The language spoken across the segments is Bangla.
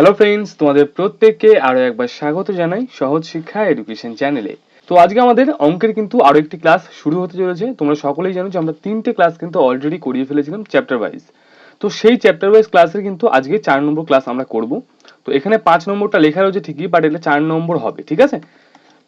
হ্যালো ফ্রেন্ডস তোমাদের প্রত্যেককে আরও একবার স্বাগত জানাই সহজ শিক্ষা এডুকেশন চ্যানেলে তো আজকে আমাদের অঙ্কের কিন্তু আরও একটি ক্লাস শুরু হতে চলেছে। তোমরা সকলেই জানো যে আমরা তিনটে ক্লাস কিন্তু অলরেডি করিয়ে ফেলেছিলাম চ্যাপ্টার ওয়াইজ তো সেই চ্যাপ্টার ওয়াইজ ক্লাসের কিন্তু আজকে চার নম্বর ক্লাস আমরা করব। তো এখানে পাঁচ নম্বরটা লেখা রয়েছে ঠিকই বাট এটা চার নম্বর হবে, ঠিক আছে?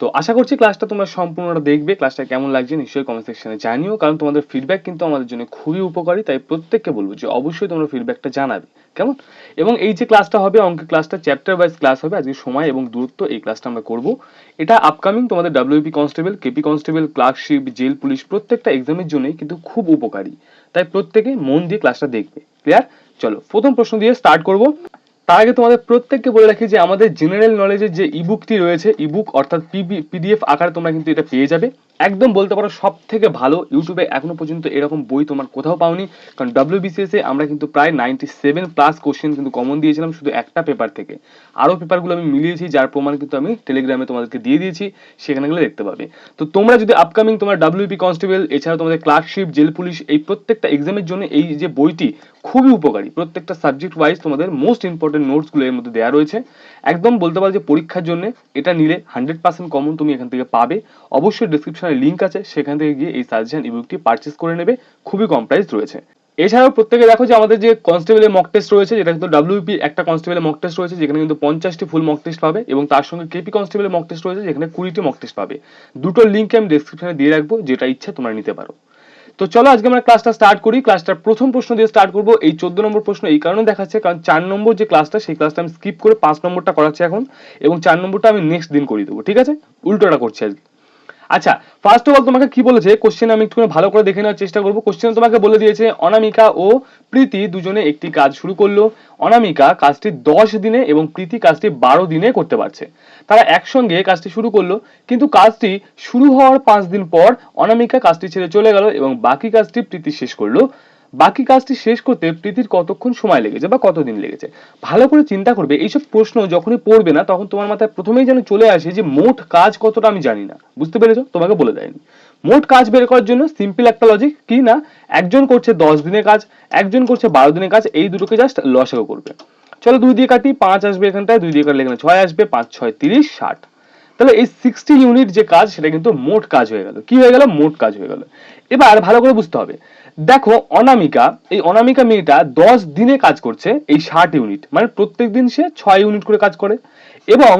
তো আশা করছি ক্লাসটা তোমরা সম্পূর্ণটা দেখবে ক্লাসটা কেমন লাগছে নিশ্চয়ই কমেন্ট সেকশনে জানিও, কারণ তোমাদের ফিডব্যাক কিন্তু আমাদের জন্য খুবই উপকারী, তাই প্রত্যেককে বলব যে অবশ্যই তোমরা ফিডব্যাকটা জানাবে। কেমন? এবং এই যে ক্লাসটা হবে, অঙ্কের ক্লাসটা চ্যাপ্টার ওয়াইজ ক্লাস হবে, আজকে সময় এবং দূরত্ব, এই ক্লাসটা আমরা করব। এটা আপকামিং তোমাদের WBP constable KP constable clerkship jail police প্রত্যেকটা এক্সামের জন্যই কিন্তু খুব উপকারী। তাই প্রত্যেকে মন দিয়ে ক্লাসটা দেখবে। ক্লিয়ার চলো, প্রথম প্রশ্ন দিয়ে স্টার্ট করব। তার আগে তোমাদের প্রত্যেককে বলে রাখি যে আমাদের জেনারেল নলেজের যে ইবুকটি রয়েছে ইবুক অর্থাৎ পিডিএফ আকারে তোমরা কিন্তু এটা পেয়ে যাবে। একদম বলতে পারো সব থেকে ভালো ইউটিউবে এখনও পর্যন্ত এরকম বই তোমার কোথাও পাওনি। কারণ ডাব্লিউবিসিএস এ আমরা কিন্তু প্রায় নাইনটি সেভেন প্লাস কোশ্চেন কিন্তু কমন দিয়েছিলাম শুধু একটা পেপার থেকে। আরও পেপারগুলো আমি মিলিয়েছি, যার প্রমাণ কিন্তু আমি টেলিগ্রামে তোমাদেরকে দিয়ে দিয়েছি, সেখানে গেলে দেখতে পাবে। তো তোমরা যদি আপকামিং তোমার ডাব্লিউপি কনস্টেবল এছাড়া তোমাদের ক্লার্কশিপ জেল পুলিশ এই প্রত্যেকটা এক্সামের জন্য এই যে বইটি খুবই উপকারী। প্রত্যেকটা সাবজেক্ট ওয়াইজ তোমাদের মোস্ট ইম্পর্টেন্ট নোটসগুলো এর মধ্যে দেওয়া রয়েছে। একদম বলতে পারো যে পরীক্ষার জন্য এটা নিলে হান্ড্রেড পার্সেন্ট কমন তুমি এখান থেকে পাবে। অবশ্যই ডিসক্রিপশনে লিঙ্ক আছে, সেখান থেকে গিয়ে এই সাজেশন ইবুকটি পারচেস করে নেবে। খুবই কম প্রাইস রয়েছে। এছাড়াও প্রত্যেকে দেখো যে আমাদের যে কনস্টেবলের মক টেস্ট রয়েছে, যেটা কিন্তু ডাব্লিউপি একটা কনস্টেবলের মক টেস্ট রয়েছে, যেখানে কিন্তু পঞ্চাশটি ফুল মক টেস্ট পাবে এবং তার সঙ্গে কেপি কনস্টেবলের মক টেস্ট রয়েছে, যেখানে কুড়িটি মক টেস্ট পাবে। দুটো লিঙ্ক আমি ডিসক্রিপশনে দিয়ে রাখব, যেটা ইচ্ছা তোমরা নিতে পারো। তো চলো আজকে আমরা ক্লাসটা স্টার্ট করি। ক্লাসটার প্রথম প্রশ্ন দিয়ে স্টার্ট করব। এই চোদ্দ নম্বর প্রশ্ন এই কারণে দেখাচ্ছে, কারণ চার নম্বর যে ক্লাসটা সেই ক্লাসটা আমি স্কিপ করে পাঁচ নম্বরটা করাচ্ছি এখন এবং চার নম্বরটা আমি নেক্সট দিন করিয়ে দেবো, ঠিক আছে? উল্টোটা করছি আজকে। আচ্ছা ফার্স্ট অফ অল তোমাকে কি বলেছে? কোশ্চেন আমি একটু ভালো করে দেখে নেওয়ার চেষ্টা করব। কোশ্চেন তোমাকে বলে দিয়েছে, অনামিকা ও প্রীতি দুজনে একটি কাজ শুরু করল। অনামিকা কাজটি দশ দিনে এবং প্রীতি কাজটি বারো দিনে করতে পারছে। তারা একসঙ্গে কাজটি শুরু করল, কিন্তু কাজটি শুরু হওয়ার পাঁচ দিন পর অনামিকা কাজটি ছেড়ে চলে গেল এবং বাকি কাজটি প্রীতি শেষ করল। বাকি কাজটি শেষ করতে প্রীতির কতক্ষণ সময় লেগেছে বা কতদিন লেগেছে? ভালো করে চিন্তা করবে, এইসব প্রশ্ন যখনই পড়বে না, তখন তোমার মাথায় প্রথমেই যেন চলে আসে যে, মোট কাজ কতটা আমি জানি না। বুঝতে পেরেছ? তোমাকে বলে দেয়নি। মোট কাজ বের করার জন্য সিম্পল একটা লজিক কি না? একজন করছে দশ দিনের কাজ, একজন করছে বারো দিনের কাজ, এই দুটোকে জাস্ট লসাগু করবে। চলো দুই দিয়ে কাটি, পাঁচ আসবে এখানটায়, দুই দিয়ে কাটলে এখানে ছয় আসবে, পাঁচ, ছয়, তিরিশ, ষাট। তাহলে এই সিক্সটি ইউনিট যে কাজ, সেটা কিন্তু মোট কাজ হয়ে গেল। কি হয়ে গেল? মোট কাজ হয়ে গেল। এবার ভালো করে বুঝতে হবে। দেখো, অনামিকা, এই অনামিকা মেয়েটা দশ দিনে কাজ করছে এই ষাট ইউনিট মানে প্রত্যেক দিন সে ছয় ইউনিট করে কাজ করে। এবং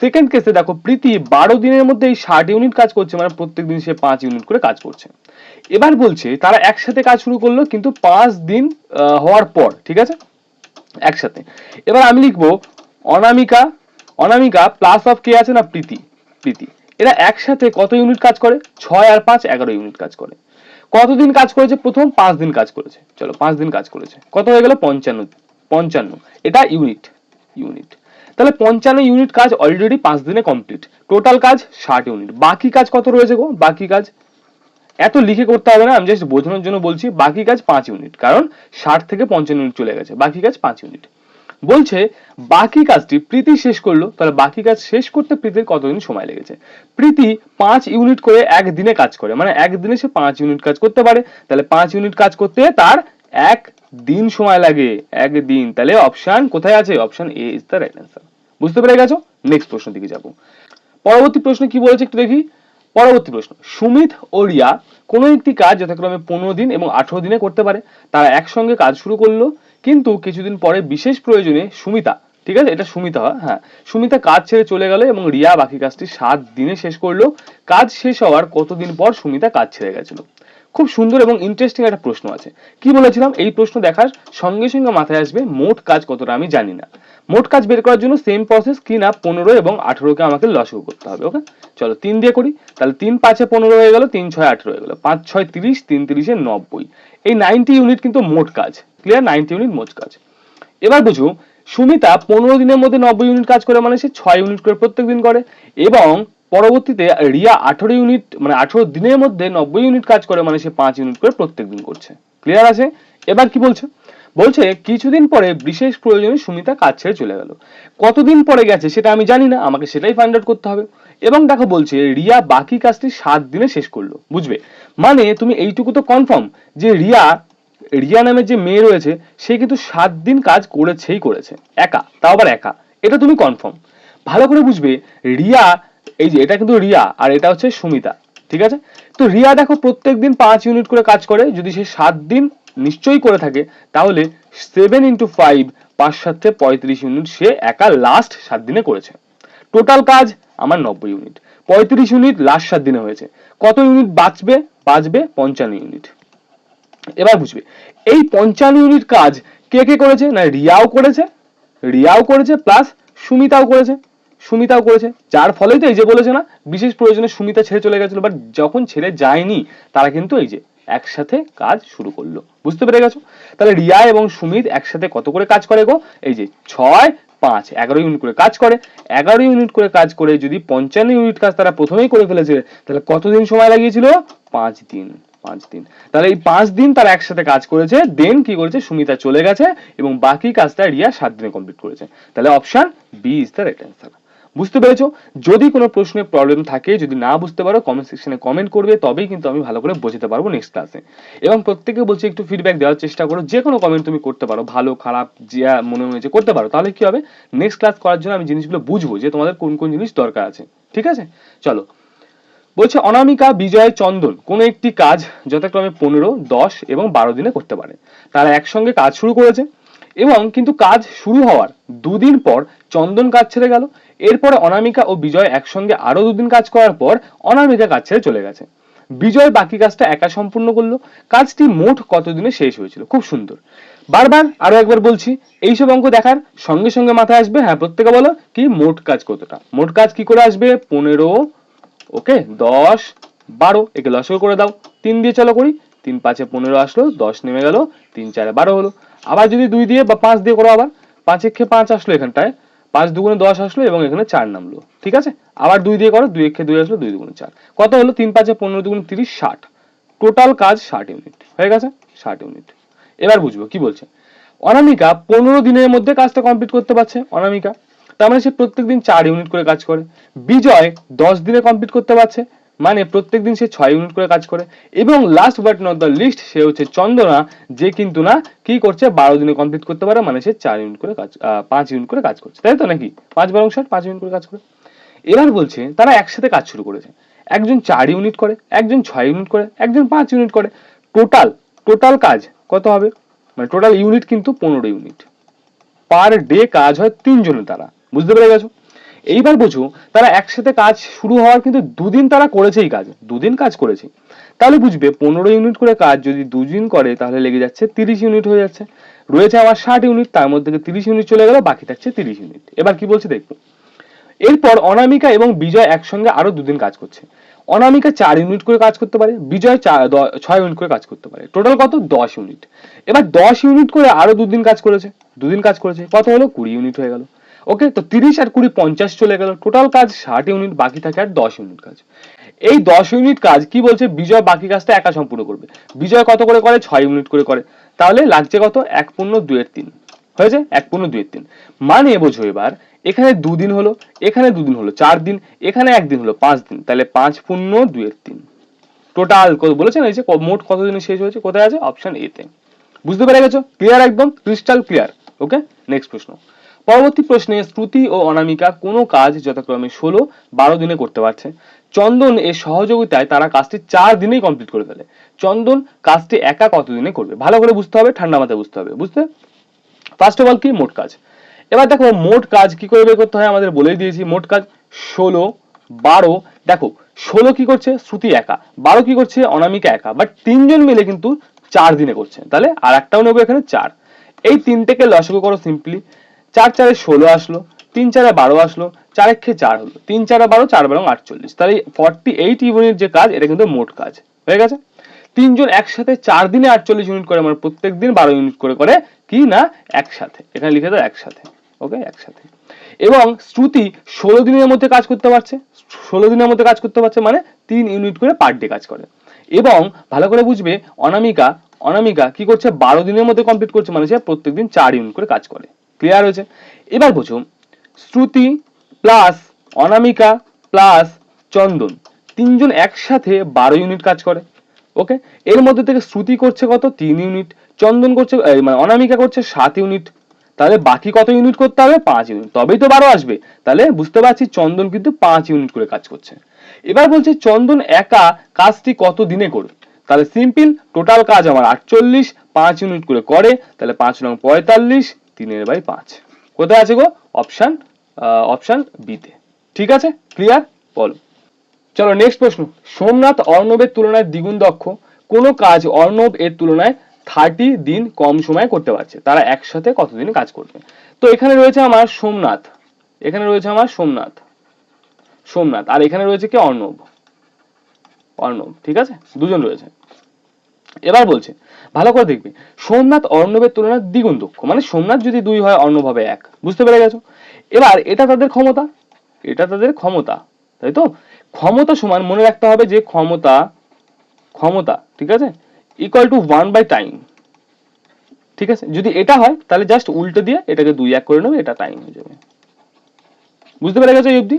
সেকেন্ড কেসে দেখো, প্রীতি বারো দিনের মধ্যে এই ষাট ইউনিট কাজ করছে মানে প্রত্যেক দিন সে পাঁচ ইউনিট করে কাজ করছে। এবার বলছে, তারা একসাথে কাজ শুরু করল, কিন্তু পাঁচ দিন হওয়ার পর, ঠিক আছে? একসাথে। এবার আমি লিখব, অনামিকা অনামিকা প্লাস অফ কে আছে না প্রীতি? প্রীতি। এরা একসাথে কত ইউনিট কাজ করে? ছয় আর পাঁচ, এগারো ইউনিট কাজ করে। কতদিন কাজ করেছে? প্রথম পাঁচ দিন কাজ করেছে। চলো, পাঁচ দিন কাজ করেছে। কত হয়ে গেল? পঞ্চান্ন পঞ্চান্ন। এটা ইউনিট ইউনিট। তাহলে পঞ্চান্ন ইউনিট কাজ অলরেডি পাঁচ দিনে কমপ্লিট টোটাল কাজ ষাট ইউনিট। বাকি কাজ কত রয়েছে গো? বাকি কাজ? এত লিখে করতে হবে না, আমি জাস্ট বোঝানোর জন্য বলছি, বাকি কাজ পাঁচ ইউনিট। কারণ ষাট থেকে পঞ্চান্ন ইউনিট চলে গেছে। বাকি কাজ পাঁচ ইউনিট। বলছে, বাকি কাজটি প্রীতি শেষ করল, তাহলে বাকি কাজ শেষ করতে প্রীতির কতদিন সময় লেগেছে? প্রীতি পাঁচ ইউনিট করে একদিনে কাজ করে মানে একদিনে সে পাঁচ ইউনিট কাজ করতে পারে, তাহলে পাঁচ ইউনিট কাজ করতে তার এক দিন সময় লাগে একদিন তাহলে অপশন কোথায় আছে? Option A is the right answer বুঝতে পেরে গেছো? নেক্সট প্রশ্ন দিকে যাব। পরবর্তী প্রশ্ন কি বলেছে একটু দেখি? পরবর্তী প্রশ্ন, সুমিত ও রিয়া কোনো একটি কাজ যথাক্রমে পনেরো দিন এবং আঠারো দিনে করতে পারে? তারা একসঙ্গে কাজ শুরু করল কিন্তু কিছুদিন পরে বিশেষ প্রয়োজনে সুমিতা, ঠিক আছে? এটা সুমিতা হ্যাঁ। সুমিতা কাজ ছেড়ে চলে গেল এবং রিয়া বাকি কাজটি সাত দিনে শেষ করল। কাজ শেষ হওয়ার কতদিন পর সুমিতা কাজ ছেড়ে গেছিল? খুব সুন্দর এবং ইন্টারেস্টিং একটা প্রশ্ন আছে। কি বলেছিলাম? এই প্রশ্ন দেখার সঙ্গে সঙ্গে মাথায় আসবে মোট কাজ কতটা আমি জানি না। মোট কাজ বের করার জন্য সেম প্রসেস কি না? পনেরো এবং আঠেরোকে আমাকে লসগু করতে হবে ওকে চলো, তিন দিয়ে করি। তাহলে তিন পাঁচে পনেরো হয়ে গেল, তিন ছয় আঠেরো হয়ে গেল। পাঁচ ছয় তিরিশ, তিন তিরিশে নব্বই। এই নাইনটি ইউনিট কিন্তু মোট কাজ। ক্লিয়ার নাইনটি ইউনিট মোট কাজ। এবার বুঝো, সুমিতা পনেরো দিনের মধ্যে নব্বই ইউনিট কাজ করে মানে সে ছয় ইউনিট করে প্রত্যেক দিন করে এবং পরবর্তীতে রিয়া আঠারো ইউনিট মানে আঠারো দিনের মধ্যে নব্বই ইউনিট কাজ করে মানে সে পাঁচ ইউনিট করে প্রত্যেক দিন করছে। ক্লিয়ার আছে? এবার কি বলছে? বলছে, কিছুদিন পরে বিশেষ প্রয়োজনে সুমিতা কাজ ছেড়ে চলে গেল। কতদিন পরে গেছে সেটা আমি জানি না, আমাকে সেটাই ফাইন্ড আউট করতে হবে। এবং দেখো বলছে, রিয়া বাকি কাজটি সাত দিনে শেষ করল, বুঝবে? মানে তুমি এইটুকু তো কনফার্ম যে রিয়া রিয়া নামের যে মেয়ে রয়েছে, সে কিন্তু সাত দিন কাজ করেছেই করেছে। একা, তাও আবার একা। এটা তুমি কনফার্ম ভালো করে বুঝবে, রিয়া, এই যে এটা কিন্তু রিয়া, আর এটা হচ্ছে সুমিতা, ঠিক আছে? তো রিয়া দেখো প্রত্যেক দিন পাঁচ ইউনিট করে কাজ করে, যদি সে সাত দিন নিশ্চয়ই করে থাকে, তাহলে সেভেন ইন্টু ফাইভ পাঁচ সাথে পঁয়ত্রিশ ইউনিট সে একা লাস্ট সাত দিনে করেছে। টোটাল কাজ আমার নব্বই ইউনিট পঁয়ত্রিশ ইউনিট লাস্ট সাত দিনে হয়েছে। কত ইউনিট বাঁচবে? বাঁচবে পঞ্চান্ন ইউনিট এবার বুঝবে। এই পঞ্চান্ন ইউনিট কাজ কে কে করেছে? না, রিয়াও করেছে রিয়াও করেছে প্লাস সুমিতাও করেছে সুমিতাও করেছে। যার ফলেই তো এই যে বলেছে না, বিশেষ প্রয়োজনে সুমিতা ছেড়ে চলে গেছিল বাট যখন ছেড়ে যায়নি, তারা কিন্তু এই যে একসাথে কাজ শুরু করল। বুঝতে পেরে গেছো? তাহলে রিয়া এবং সুমিত একসাথে কত করে কাজ করে গো? এই যে ছয়, পাঁচ, এগারো ইউনিট করে কাজ করে। এগারো ইউনিট করে কাজ করে যদি পঞ্চান্ন ইউনিট কাজ তারা প্রথমেই করে ফেলেছে, তাহলে কতদিন সময় লাগিয়েছিল? পাঁচ দিন। পাঁচ দিন। তাহলে এই পাঁচ দিন তারা একসাথে কাজ করেছে দেন কি করেছে? সুমিতা চলে গেছে এবং বাকি কাজটা রিয়া সাত দিনে কমপ্লিট করেছে। তাহলে option B is the right answer বুঝতে পেরেছ? যদি কোনো প্রশ্নে প্রবলেম থাকে, যদি না বুঝতে পারো কমেন্ট সেকশনে কমেন্ট করবে, তবেই কিন্তু আমি ভালো করে বোঝাতে পারব নেক্সট ক্লাসে এবং প্রত্যেকে বলছি, একটু ফিডব্যাক দেওয়ার চেষ্টা করো। যে কোনো কমেন্ট তুমি করতে পারো, ভালো, খারাপ, যা মনে হয়েছে, করতে পারো। তাহলে কি হবে? নেক্সট ক্লাস করার জন্য আমি জিনিসগুলো বুঝব যে তোমাদের কোন কোন জিনিস দরকার আছে। ঠিক আছে? চলো। বলছে, অনামিকা বিজয় চন্দন, কোনো একটি কাজ যথাক্রমে পনেরো, দশ এবং বারো দিনে করতে পারে। তারা একসঙ্গে কাজ শুরু করেছে এবং কিন্তু কাজ শুরু হওয়ার দুদিন পর চন্দন কাজ ছেড়ে গেল। এরপরে অনামিকা ও বিজয় একসঙ্গে আরও দুদিন কাজ করার পর অনামিকা কাজ ছেড়ে চলে গেছে। বিজয় বাকি কাজটা একা সম্পূর্ণ করল। কাজটি মোট কতদিনে শেষ হয়েছিল? খুব সুন্দর। বারবার আরও একবার বলছি, এইসব অঙ্ক দেখার সঙ্গে সঙ্গে মাথায় আসবে হ্যাঁ প্রত্যেকে বলো, কি মোট কাজ কতটা? মোট কাজ কি করে আসবে? পনেরো ওকে, দশ, বারো একে লসও করে দাও। তিন দিয়ে চলো করি, তিন পাঁচে পনেরো আসলো, দশ নেমে গেল, তিন চারে বারো হলো। আবার যদি দুই দিয়ে বা পাঁচ দিয়ে করো আবার, পাঁচ একে পাঁচ আসলো এখানটায়? পাঁচ দুগুণে দশ আসলো এবং এখানে চার নামলো, ঠিক আছে? আবার দুই দিয়ে করো, দুই একে দুই আসলো, দুই দুগুণে চার। কত হলো? তিন পাঁচে পনেরো দুগুণে তিরিশ, ষাট। টোটাল কাজ ষাট ইউনিট হয়ে গেছে? ষাট ইউনিট এবার বুঝব, কি বলছে? অনামিকা পনেরো দিনের মধ্যে কাজটা কমপ্লিট করতে পারছে, অনামিকা। তার মানে সে প্রত্যেকদিন চার ইউনিট করে কাজ করে। বিজয় দশ দিনে কমপ্লিট করতে পারছে মানে প্রত্যেক দিন সে ছয় ইউনিট করে কাজ করে। এবং last but not the least সে হচ্ছে চন্দনা, যে কিন্তু না কি করছে, বারো দিনে কমপ্লিট করতে পারে মানে সে চার ইউনিট করে কাজ পাঁচ ইউনিট করে কাজ করছে। তাই তো নাকি? পাঁচ বারো ষাট, পাঁচ ইউনিট করে কাজ করে। এবার বলছে, তারা একসাথে কাজ শুরু করেছে। একজন চার ইউনিট করে, একজন ছয় ইউনিট করে, একজন পাঁচ ইউনিট করে। টোটাল টোটাল কাজ কত হবে? মানে টোটাল ইউনিট কিন্তু পনেরো ইউনিট পার ডে কাজ হয় তিনজনের দ্বারা। বুঝতে পেরে গেছো? এইবার বুঝো, তারা একসাথে কাজ শুরু হওয়ার কিন্তু দুদিন তারা করেছেই কাজ, দুদিন কাজ করেছে। তাহলে বুঝবে, পনেরো ইউনিট করে কাজ যদি দুদিন করে, তাহলে লেগে যাচ্ছে তিরিশ ইউনিট হয়ে যাচ্ছে। রয়েছে আমার ষাট ইউনিট, তার মধ্যে থেকে তিরিশ ইউনিট চলে গেল, বাকি থাকছে তিরিশ ইউনিট। এবার কি বলছে দেখব এরপর অনামিকা এবং বিজয় একসঙ্গে আরও দুদিন কাজ করছে। অনামিকা চার ইউনিট করে কাজ করতে পারে, বিজয় ছয় ইউনিট করে কাজ করতে পারে। টোটাল কত? দশ ইউনিট। এবার দশ ইউনিট করে আরও দুদিন কাজ করেছে, দুদিন কাজ করেছে। কত হলো? কুড়ি ইউনিট হয়ে গেল। ওকে তো তিরিশ আর কুড়ি পঞ্চাশ চলে গেল। টোটাল কাজ ষাট ইউনিট বাকি থাকে আর দশ ইউনিট কাজ। এই দশ ইউনিট কাজ কি বলছে? বিজয় বাকি কাজটা একা সম্পূর্ণ করবে। বিজয় কত করে করে? ছয় ইউনিট করে করে। তাহলে লাগছে কত? এক পূর্ণ দুয়ের তিন। হয়েছে? এক পূর্ণ দুয়ের তিন। মানে বোঝো এবার, এখানে দুদিন হলো, এখানে দুদিন হলো, চার দিন, এখানে একদিন হলো, পাঁচ দিন। তাহলে পাঁচ পূর্ণ দুয়ের তিন। টোটাল বলেছেন? এই যে মোট কত দিনে শেষ হয়েছে? কোথায় আছে? অপশন এতে বুঝতে পেরে গেছো? ক্লিয়ার একদম? ক্রিস্টাল ক্লিয়ার ওকে নেক্সট প্রশ্ন। পরবর্তী প্রশ্নে শ্রুতি ও অনামিকা কোনো কাজ যথাক্রমে ষোলো, বারো দিনে করতে পারছে। চন্দন এর সহযোগিতায় তারা কাজটি চার দিনেই কমপ্লিট করে ফেলে। চন্দন কাজটি একা কত দিনে করবে? ভালো করে বুঝতে হবে, ঠান্ডা মাথায় বুঝতে হবে, বুঝতে? ফার্স্ট অফ অল কি? মোট কাজ। এবার দেখো, মোট কাজ কি করে বের করতে হয়? আমাদের বলেই দিয়েছি, মোট কাজ ষোলো, বারো। দেখো, ষোলো কি করছে? শ্রুতি একা। বারো কি করছে? অনামিকা একা। বাট তিনজন মিলে কিন্তু চার দিনে করছে। তাহলে আর একটাও নেব এখানে চার। এই তিনটেকে লসগো করো সিম্পলি চার চারে ষোলো আসলো, তিন চারে বারো আসলো চার একে চার হলো, তিন চারে বারো, চার বারো আটচল্লিশ। তাহলে ফর্টি এইট ইউনিট যে কাজ, এটা কিন্তু মোট কাজ। হয়ে গেছে? তিনজন একসাথে চার দিনে আটচল্লিশ ইউনিট করে মানে প্রত্যেক দিন বারো ইউনিট করে করে কি না, একসাথে। এখানে লিখে দাও একসাথে ওকে একসাথে। এবং শ্রুতি ষোলো দিনের মধ্যে কাজ করতে পারছে। ষোলো দিনের মধ্যে কাজ করতে পারছে মানে তিন ইউনিট করে পার ডে কাজ করে। এবং ভালো করে বুঝবে, অনামিকা অনামিকা কি করছে, বারো দিনের মধ্যে কমপ্লিট করছে মানে সে প্রত্যেকদিন চার ইউনিট করে কাজ করে। ক্লিয়ার হয়েছে এবার বুঝো শ্রুতি প্লাস অনামিকা প্লাস চন্দন, তিনজন একসাথে বারো ইউনিট কাজ করে ওকে এর মধ্যে থেকে শ্রুতি করছে কত? তিন ইউনিট চন্দন করছে মানে অনামিকা করছে সাত ইউনিট তাহলে বাকি কত ইউনিট করতে হবে? পাঁচ ইউনিট তবেই তো বারো আসবে। তাহলে বুঝতে পারছি চন্দন কিন্তু পাঁচ ইউনিট করে কাজ করছে। এবার বলছে চন্দন একা কাজটি কত দিনে করবে? তাহলে সিম্পল টোটাল কাজ আমার আটচল্লিশ, পাঁচ ইউনিট করে করে, তাহলে পাঁচ নং পঁয়তাল্লিশ তিনের বাই পাঁচ। কোথায় আছে গো? অপশান অপশান বিতে। ঠিক আছে? ক্লিয়ার? বলো। চলো নেক্সট প্রশ্ন। সোমনাথ অর্ণবের তুলনায় দ্বিগুণ দক্ষ। কোনো কাজ অর্ণব এর তুলনায় থার্টি দিন কম সময়ে করতে পারছে? তারা একসাথে কতদিন কাজ করবে? তো এখানে রয়েছে আমার সোমনাথ। এখানে রয়েছে আমার সোমনাথ। সোমনাথ। আর এখানে রয়েছে কি? অর্ণব। অর্ণব। ঠিক আছে? দুজন রয়েছে। এবার বলছে, ভালো করে দেখবে, সোমনাথ অর্ণবের তুলনায় দ্বিগুণ দক্ষ। মানে সোমনাথ যদি দুই হয়, অর্ণব হবে এক। বুঝতে পেরে গেছো? এবার, এটা তাদের ক্ষমতা? এটা তাদের ক্ষমতা, তাই তো? ক্ষমতা সমান, মনে রাখতে হবে যে ক্ষমতা ক্ষমতা, ঠিক আছে? Equal to one by time ঠিক আছে? যদি এটা হয়, তাহলে জাস্ট উল্টো দিয়ে এটাকে দুই এক করে নেবে, এটা টাইম হয়ে যাবে। বুঝতে পেরে গেছো এই অবধি?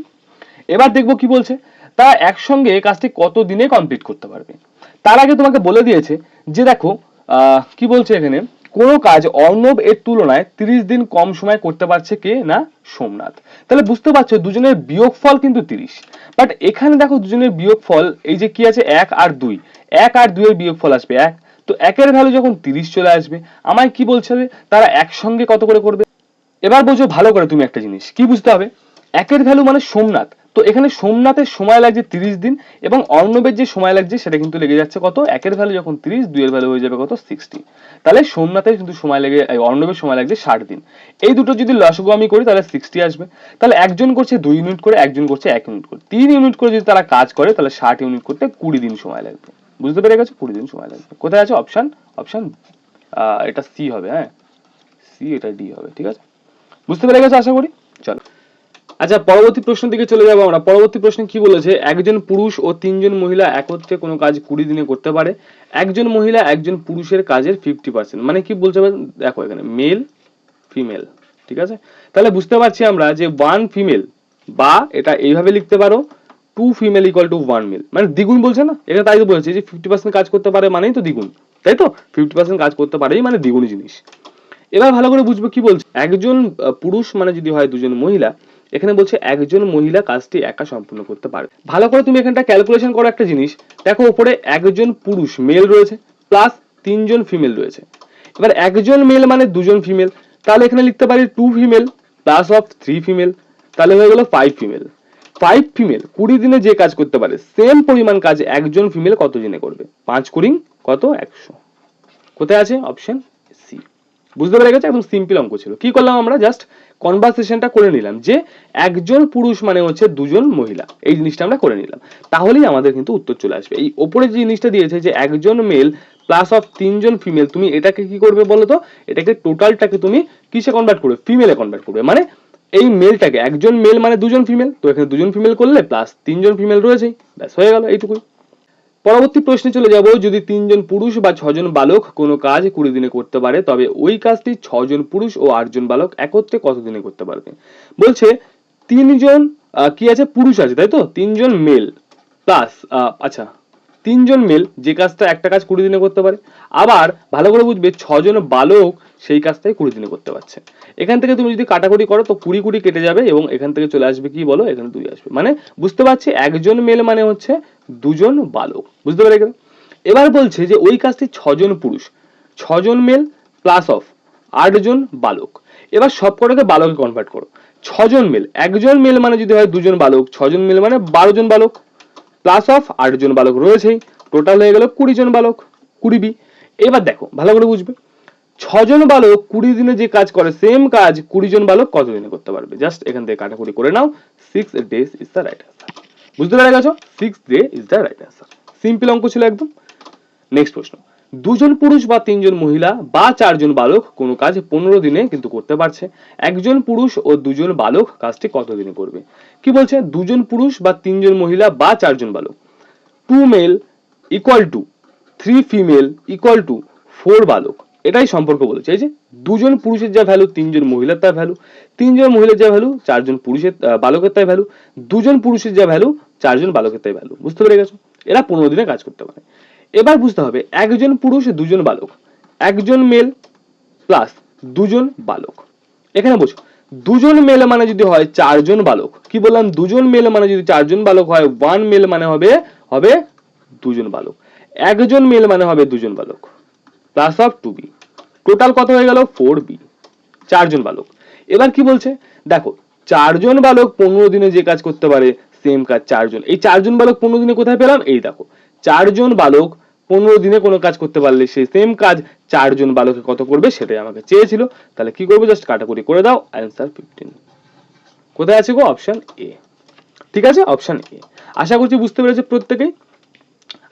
এবার দেখব কি বলছে, তারা একসঙ্গে কাজটি কত দিনে কমপ্লিট করতে পারবে? তার আগে তোমাকে বলে দিয়েছে যে দেখো কি বলছে এখানে? কোনো কাজ অর্ণব এর তুলনায় তিরিশ দিন কম সময় করতে পারছে কে না সোমনাথ। তাহলে বুঝতে পারছ, দুজনের বিয়োগফল কিন্তু তিরিশ। বাট এখানে দেখো দুজনের বিয়োগফল, এই যে কি আছে, এক আর দুই। এক আর দুইয়ের বিয়োগফল আসবে এক। তো একের ভ্যালু যখন তিরিশ চলে আসবে, আমায় কি বলছে তারা একসঙ্গে কত করে করবে? এবার বোঝো ভালো করে তুমি একটা জিনিস। কি বুঝতে হবে? একের ভ্যালু মানে সোমনাথ। তো এখানে সোমনাথের সময় লাগছে তিরিশ দিন এবং অর্ণবের যে সময় লাগছে সেটা কিন্তু লেগে যাচ্ছে কত? একের ভ্যালু যখন তিরিশ, দুইয়ের ভ্যালু হয়ে যাবে কত? সিক্সটি তাহলে সোমনাথের কিন্তু সময় লেগে অর্ণবের সময় লাগছে ষাট দিন। এই দুটো যদি লসগু আমি করি তাহলে সিক্সটি আসবে। তাহলে একজন করছে দুই ইউনিট করে, একজন করছে এক ইউনিট করে। তিন ইউনিট করে যদি তারা কাজ করে, তাহলে ষাট ইউনিট করতে কুড়ি দিন সময় লাগবে। বুঝতে পেরে গেছো? কুড়ি দিন সময় লাগবে। কোথায় আছে অপশন অপশন এটা সি হবে হ্যাঁ? সি এটা ডি হবে, ঠিক আছে? বুঝতে পেরে গেছো আশা করি? চলো। আচ্ছা পরবর্তী প্রশ্ন দিকে চলে যাব আমরা। পরবর্তী প্রশ্ন কি বলেছে? একজন পুরুষ ও তিনজন মহিলা একত্রে কোনো কাজ কুড়ি দিনে করতে পারে। একজন মহিলা একজন পুরুষের কাজের ফিফটি পার্সেন্ট মানে কি বলছে? বল- দেখো এখানে মেল ফিমেল ঠিক আছে? তাহলে বুঝতে পারছি আমরা যে ওয়ান ফিমেল বা এটা এইভাবে লিখতে পারো two female equal to one male মানে দ্বিগুণ বলছে না? এটা তাই তো বলেছে যে ফিফটি পার্সেন্ট কাজ করতে পারে মানেই তো দ্বিগুণ। তাই তো? ফিফটি পার্সেন্ট কাজ করতে পারেই মানে দ্বিগুণ জিনিস। এবার ভালো করে বুঝব কি বলছে? একজন পুরুষ মানে যদি হয় দুজন মহিলা এখানে বলছে একজন মহিলা কাজটি একা সম্পূর্ণ করতে পারে ভালো করে তুমি এখানটা ক্যালকুলেশন করো একটা জিনিস। দেখো উপরে একজন পুরুষ মেল রয়েছে প্লাস তিনজন ফিমেল রয়েছে। এবার একজন মেল মানে দুজন ফিমেল তাহলে এখানে লিখতে পারি two female plus of three female তাহলে হয়ে গেল ফাইভ ফিমেল ফাইভ ফিমেল কুড়ি দিনে যে কাজ করতে পারে সেম পরিমাণ কাজ একজন ফিমেল কত দিনে করবে? পাঁচ কুড়ি কত? একশো। কোথায় আছে? অপশন বুঝতে পেরে গেছে? একদম সিম্পল অঙ্ক ছিল। কি করলাম আমরা? জাস্ট কনভারসেশনটা করে নিলাম যে একজন পুরুষ মানে হচ্ছে দুজন মহিলা। এই জিনিসটা আমরা করে নিলাম। তাহলেই আমাদের কিন্তু উত্তর চলে আসবে। এই ওপরে যে জিনিসটা দিয়েছে যে একজন মেল প্লাস অফ তিনজন ফিমেল তুমি এটাকে কি করবে বলো তো? এটাকে টোটালটাকে তুমি কিসে কনভার্ট করবে? ফিমেলে কনভার্ট করবে। মানে এই মেলটাকে একজন মেল মানে দুজন ফিমেল তো এখানে দুজন ফিমেল করলে প্লাস তিনজন ফিমেল রয়েছেই। ব্যাস, হয়ে গেল এইটুকুই। পরবর্তী প্রশ্নে চলে যাব। যদি তিনজন পুরুষ বা ছজন বালক কোনো কাজ কুড়ি দিনে করতে পারে, তবে ওই কাজটি ছজন পুরুষ ও আটজন বালক একত্রে কত দিনে করতে পারবে? বলছে, তিনজন কি আছে? পুরুষ আছে, তাই তো? তিনজন মেল প্লাস আচ্ছা তিনজন মেল যে কাজটা একটা কাজ কুড়ি দিনে করতে পারে। আবার ভালো করে বুঝবে, ছজন বালক সেই কাজটাই কুড়ি দিনে করতে পারছে। এখান থেকে তুমি যদি কাটাকুটি করো, তো কুড়ি কুড়ি কেটে যাবে এবং এখান থেকে চলে আসবে কি বলো? এখানে দুই আসবে। মানে বুঝতে পারছি একজন মেল মানে হচ্ছে দুজন বালক। বুঝতে পেরে গেলে? এবার বলছে যে ওই কাজটি ছজন পুরুষ, ছজন মেল প্লাস অফ আটজন বালক। এবার সব কটাকে বালকে কনভার্ট করো। ছজন মেল, একজন মেল মানে যদি হয় দুজন বালক, ছজন মেল মানে বারো জন বালক প্লাস অফ আটজন বালক রয়েছেই। টোটাল হয়ে গেল কুড়ি জন বালক, কুড়ি বি এবার দেখো, ভালো করে বুঝবে। ছজন বালক কুড়ি দিনে যে কাজ করে সেম কাজ কুড়ি জন বালক কত দিনে করতে পারবে? জাস্ট এখান থেকে কাটাকুটি করে নাও। Six days is the right answer বুঝতে পেরে গেছো? Six day is the right answer simple অঙ্ক ছিল একদম। নেক্সট প্রশ্ন। দুজন পুরুষ বা তিনজন মহিলা বা চারজন বালক কোনো কাজ পনেরো দিনে কিন্তু করতে পারছে। একজন পুরুষ ও দুজন বালক কাজটি কত দিনে করবে? কি বলছে? দুজন পুরুষ বা তিনজন মহিলা বা চারজন বালক। Two male equal to three female equal to four বালক। এটাই সম্পর্ক বলেছে। এই যে দুজন পুরুষের যা ভ্যালু তিনজন মহিলার তার ভ্যালু তিনজন মহিলার যা ভ্যালু চারজন পুরুষের বালকের তাই ভ্যালু দুজন পুরুষের যা ভ্যালু চারজন বালকের তাই ভ্যালু বুঝতে পেরে গেছো? এরা পনেরো দিনে কাজ করতে পারে। এবার বুঝতে হবে, একজন পুরুষ, দুজন বালক, একজন মেল প্লাস দুজন বালক। এখানে বোঝো, দুজন মেল মানে যদি হয় চারজন বালক, কি বললাম? দুজন মেল মানে যদি চারজন বালক হয় ওয়ান মেল মানে হবে হবে দুজন বালক। একজন মেল মানে হবে দুজন বালক। Plus of two B total কত হয়ে গেল? ফোর বি চারজন বালক। এবার কি বলছে? দেখো, চারজন বালক পনেরো দিনে যে কাজ করতে পারে সেম কাজ চারজন। এই চারজন বালক পনেরো দিনে কোথায় পেলাম? এই দেখো, চারজন বালক পনেরো দিনে কোনো কাজ করতে পারলে সেই সেম কাজ চারজন বালকে কত করবে? সেটাই আমাকে চেয়েছিল। তাহলে কি করব? জাস্ট কাটাকুটি করে দাও অ্যান্সার ফিফটিন কোথায় আছে গো? অপশন এ ঠিক আছে? অপশন এ আশা করছি বুঝতে পেরেছে প্রত্যেকেই।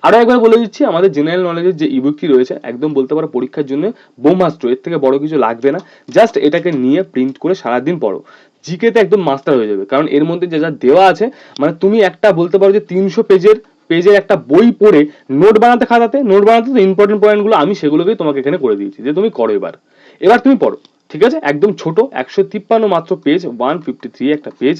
আরও একবার বলে দিচ্ছি, আমাদের জেনারেল নলেজের যে ইবুকটি রয়েছে, একদম বলতে পারো পরীক্ষার জন্য বোমাস্ত্র এর থেকে বড় কিছু লাগবে না। জাস্ট এটাকে নিয়ে প্রিন্ট করে সারাদিন পড়ো। জিকে তে একদম মাস্টার হয়ে যাবে। কারণ এর মধ্যে যা যা দেওয়া আছে মানে তুমি একটা বলতে পারো যে তিনশো পেজের পেজের একটা বই পড়ে নোট বানাতে খাতাতে নোট বানাতে তো ইম্পর্টেন্ট পয়েন্টগুলো আমি সেগুলোকেই তোমাকে এখানে করে দিয়েছি, যে তুমি করো এবার। এবার তুমি পড়ো। ঠিক আছে? একদম ছোট, একশো তিপ্পান্ন মাত্র পেজ ওয়ান ফিফটি থ্রি একটা পেজ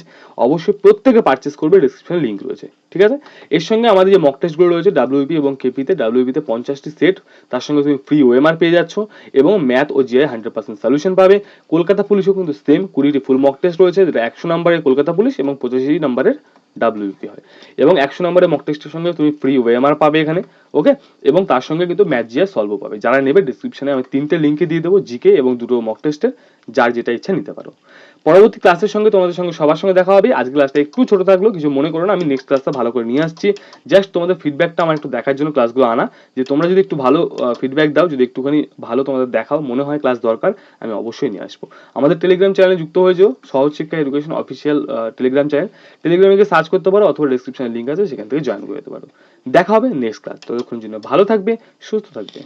অবশ্যই প্রত্যেকে পারচেস করবে ডিসক্রিপশনে লিঙ্ক রয়েছে। ঠিক আছে? এর সঙ্গে আমাদের যে মক টেস্টগুলো রয়েছে ডাব্লিউপি এবং কেপিতে ডাব্লিউপিতে পঞ্চাশটি সেট তার সঙ্গে তুমি ফ্রি ওএমআর পেয়ে যাচ্ছ এবং ম্যাথ ও জিআই হান্ড্রেড পার্সেন্ট সলিউশন পাবে। কলকাতা পুলিশও কিন্তু সেম কুড়িটি ফুল মক টেস্ট রয়েছে, যেটা একশো নম্বরের কলকাতা পুলিশ এবং পঁচাশি নম্বরের ডাব্লিউপি হয়। এবং একশো নম্বরের মক টেস্টের সঙ্গে তুমি ফ্রি ওয়েমার পাবে এখানে ওকে এবং তার সঙ্গে কিন্তু ম্যাথ জিয়া সলভও পাবে। যারা নেবে ডিসক্রিপশনে আমি তিনটে লিঙ্কে দিয়ে দেবো জিকে এবং দুটো মক টেস্টের যার যেটা ইচ্ছা নিতে পারো। পরবর্তী ক্লাসের সঙ্গে তোমাদের সঙ্গে সবার সঙ্গে দেখা হবে। আজকে ক্লাসটা একটু ছোট থাকল কিছু মনে করো না, আমি নেক্সট ক্লাসটা ভালো করে নিয়ে আসছি। জাস্ট তোমাদের ফিডব্যাকটা আমার একটু দেখার জন্য ক্লাসগুলো আনা। যে তোমরা যদি একটু ভালো ফিডব্যাক দাও, যদি একটুখানি ভালো তোমাদের দেখাও, মনে হয় ক্লাস দরকার, আমি অবশ্যই নিয়ে আসব। আমাদের টেলিগ্রাম চ্যানেলে যুক্ত হয়ে যাও সহজ শিক্ষা এডুকেশন অফিসিয়াল টেলিগ্রাম চ্যানেল টেলিগ্রামে গিয়ে সার্চ করতে পারো অথবা ডিসক্রিপশনে লিঙ্ক আছে, সেখান থেকে জয়েন করে যেতে পারো। দেখা হবে নেক্সট ক্লাস ততক্ষণ জন্য ভালো থাকবে, সুস্থ থাকবে।